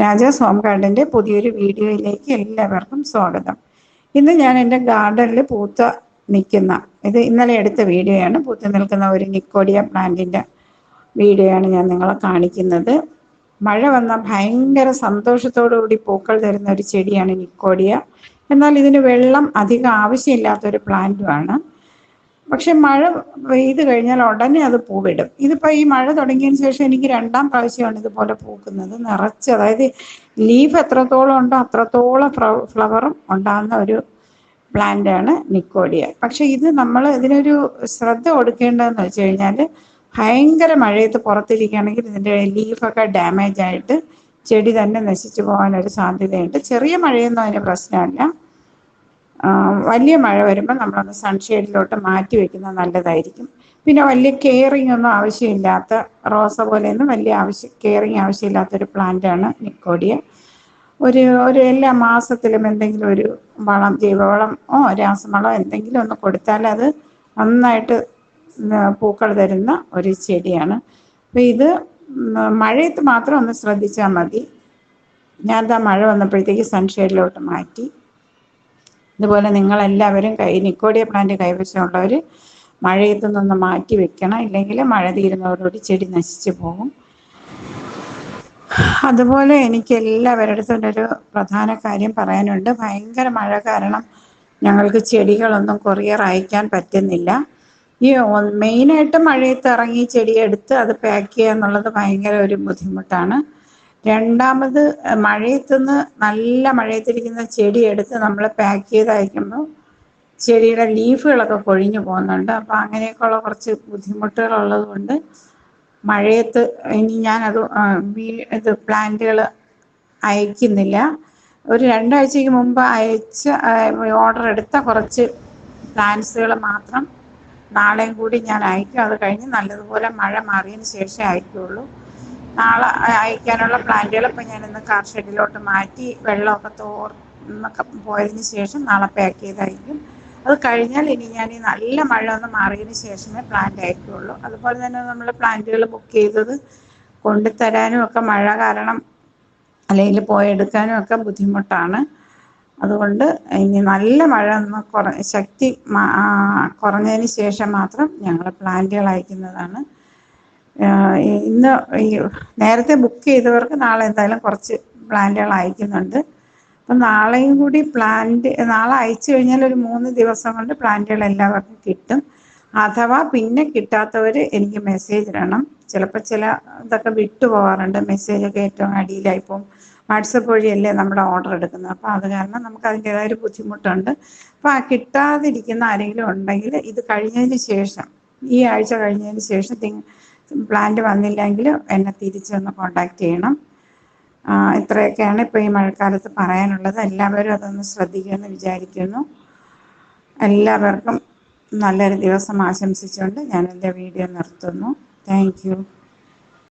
നാജാസ് home ഗാർഡന്റെ പുതിയൊരു വീഡിയോയിലേക്ക് എല്ലാവർക്കും സ്വാഗതം. ഇന്ന് ഞാൻ എന്റെ ഗാർഡനിൽ പൂത്ത നിൽക്കുന്ന ഇത് ഇന്നലെ എടുത്ത വീഡിയോയാണ്. പൂത്ത് നിൽക്കുന്ന ഒരു നിക്കോഡിയ പ്ലാന്റിന്റെ വീഡിയോയാണ് ഞാൻ നിങ്ങളെ കാണിക്കുന്നത്. മഴ വന്ന ഭയങ്കര സന്തോഷത്തോടുകൂടി പൂക്കൾ തരുന്ന ഒരു ചെടിയാണ് നിക്കോഡിയ. എന്നാൽ ഇതിന് വെള്ളം അധികം ആവശ്യമില്ലാത്തൊരു പ്ലാന്റുമാണ്. പക്ഷെ മഴ പെയ്ത് കഴിഞ്ഞാൽ ഉടനെ അത് പൂവിടും. ഇതിപ്പോൾ ഈ മഴ തുടങ്ങിയതിന് ശേഷം എനിക്ക് രണ്ടാം പ്രാവശ്യമാണ് ഇതുപോലെ പൂക്കുന്നത്. നിറച്ച് അതായത് ലീഫ് എത്രത്തോളം ഉണ്ടോ അത്രത്തോളം ഫ്ലവറും ഉണ്ടാകുന്ന ഒരു പ്ലാന്റ് ആണ് നിക്കോഡിയ. പക്ഷെ ഇത് നമ്മൾ ഇതിനൊരു ശ്രദ്ധ കൊടുക്കേണ്ടതെന്ന് വെച്ച് കഴിഞ്ഞാൽ ഭയങ്കര മഴയത്ത് പുറത്തിരിക്കുകയാണെങ്കിൽ ഇതിന്റെ ലീഫൊക്കെ ഡാമേജ് ആയിട്ട് ചെടി തന്നെ നശിച്ചു പോകാനൊരു സാധ്യതയുണ്ട്. ചെറിയ മഴയൊന്നും അതിന് പ്രശ്നമല്ല. വലിയ മഴ വരുമ്പോൾ നമ്മളൊന്ന് സൺഷെയ്ഡിലോട്ട് മാറ്റി വെക്കുന്നത് നല്ലതായിരിക്കും. പിന്നെ വലിയ കെയറിങ് ഒന്നും ആവശ്യമില്ലാത്ത റോസ പോലെയൊന്നും വലിയ ആവശ്യം കെയറിങ് ആവശ്യമില്ലാത്തൊരു പ്ലാന്റാണ് നിക്കോഡിയ ഒരു ഒരു എല്ലാ മാസത്തിലും എന്തെങ്കിലും ഒരു വളം ജൈവവളമോ രാസവളമോ എന്തെങ്കിലും ഒന്ന് കൊടുത്താൽ അത് നന്നായിട്ട് പൂക്കൾ തരുന്ന ഒരു ചെടിയാണ്. അപ്പം ഇത് മഴയത്ത് മാത്രം ഒന്ന് ശ്രദ്ധിച്ചാൽ മതി. ഞാൻ മഴ വന്നപ്പോഴത്തേക്ക് സൺഷെയ്ഡിലോട്ട് മാറ്റി. ഇതുപോലെ നിങ്ങളെല്ലാവരും കൈ നിക്കോഡിയ പ്ലാന്റ് കൈവശമുള്ളവർ മഴയത്തു നിന്ന് മാറ്റി വെക്കണം. ഇല്ലെങ്കിൽ മഴ തീരുന്നതോടുകൂടി ചെടി നശിച്ചു പോകും. അതുപോലെ എനിക്ക് എല്ലാവരുടെ ഒരു പ്രധാന കാര്യം പറയാനുണ്ട്. ഭയങ്കര മഴ കാരണം ഞങ്ങൾക്ക് ചെടികളൊന്നും കൊറിയർ അയക്കാൻ പറ്റുന്നില്ല. ഈ മെയിനായിട്ട് മഴയത്ത് ഇറങ്ങി ചെടി എടുത്ത് അത് പാക്ക് ചെയ്യുക എന്നുള്ളത് ഭയങ്കര ഒരു ബുദ്ധിമുട്ടാണ്. രണ്ടാമത് മഴയത്തുനിന്ന് നല്ല മഴയത്തിരിക്കുന്ന ചെടി എടുത്ത് നമ്മൾ പാക്ക് ചെയ്ത് അയക്കുമ്പോൾ ചെടിയുടെ ലീഫുകളൊക്കെ കൊഴിഞ്ഞു പോകുന്നുണ്ട്. അപ്പോൾ അങ്ങനെയൊക്കെയുള്ള കുറച്ച് ബുദ്ധിമുട്ടുകളുള്ളത് കൊണ്ട് മഴയത്ത് ഇനി ഞാനത് ഇത് പ്ലാന്റുകൾ അയക്കുന്നില്ല. ഒരു രണ്ടാഴ്ചയ്ക്ക് മുമ്പ് അയച്ച ഓർഡർ എടുത്ത കുറച്ച് പ്ലാന്റ്സുകൾ മാത്രം നാളെയും കൂടി ഞാൻ അയക്കും. അത് കഴിഞ്ഞ് നല്ലതുപോലെ മഴ മാറിയതിന് ശേഷമേ അയക്കുകയുള്ളൂ നാളെ അയക്കാനുള്ള പ്ലാന്റുകൾ ഞാൻ ഞാനിന്ന് കാർ ഷെഡിലോട്ട് മാറ്റി വെള്ളമൊക്കെ തോർന്നൊക്കെ പോയതിന് ശേഷം നാളെ പാക്ക് ചെയ്തായിരിക്കും. അത് കഴിഞ്ഞാൽ ഇനി ഞാൻ ഈ നല്ല മഴ ഒന്ന് മാറിയതിന് ശേഷമേ പ്ലാന്റ് അയക്കുകയുള്ളൂ അതുപോലെ തന്നെ നമ്മൾ പ്ലാന്റുകൾ ബുക്ക് ചെയ്തത് കൊണ്ടുതരാനും ഒക്കെ മഴ കാരണം അല്ലെങ്കിൽ പോയെടുക്കാനും ഒക്കെ ബുദ്ധിമുട്ടാണ്. അതുകൊണ്ട് ഇനി നല്ല മഴ ഒന്ന് കുറ ശക്തി കുറഞ്ഞതിന് ശേഷം മാത്രം ഞങ്ങൾ പ്ലാന്റുകൾ അയക്കുന്നതാണ്. ഇന്ന് ഈ നേരത്തെ ബുക്ക് ചെയ്തവർക്ക് നാളെ എന്തായാലും കുറച്ച് പ്ലാന്റുകൾ അയക്കുന്നുണ്ട് അപ്പം നാളെയും കൂടി പ്ലാന്റ് നാളെ അയച്ചു കഴിഞ്ഞാൽ ഒരു മൂന്ന് ദിവസം കൊണ്ട് പ്ലാന്റുകൾ എല്ലാവർക്കും കിട്ടും. അഥവാ പിന്നെ കിട്ടാത്തവർ എനിക്ക് മെസ്സേജ് ഇടണം. ചിലപ്പോൾ ചില ഇതൊക്കെ വിട്ടു പോകാറുണ്ട് മെസ്സേജൊക്കെ ഏറ്റവും അടിയിലായി പോകും. വാട്സപ്പ് വഴിയല്ലേ നമ്മുടെ ഓർഡർ എടുക്കുന്നത്. അപ്പോൾ അത് കാരണം നമുക്ക് അതിന്റെതായ ഒരു ബുദ്ധിമുട്ടുണ്ട്. അപ്പോൾ ആ കിട്ടാതിരിക്കുന്ന ആരെങ്കിലും ഉണ്ടെങ്കിൽ ഇത് കഴിഞ്ഞതിന് ശേഷം ഈ ആഴ്ച കഴിഞ്ഞതിന് ശേഷം പ്ലാന്റ് വന്നില്ലെങ്കിൽ എന്നെ തിരിച്ചൊന്ന് കോണ്ടാക്ട് ചെയ്യണം. ഇത്രയൊക്കെയാണ് ഇപ്പോൾ ഈ മഴക്കാലത്ത് പറയാനുള്ളത്. എല്ലാവരും അതൊന്ന് ശ്രദ്ധിക്കുമെന്ന് വിചാരിക്കുന്നു. എല്ലാവർക്കും നല്ലൊരു ദിവസം ആശംസിച്ചുകൊണ്ട് ഞാൻ എന്റെ വീഡിയോ നിർത്തുന്നു. താങ്ക്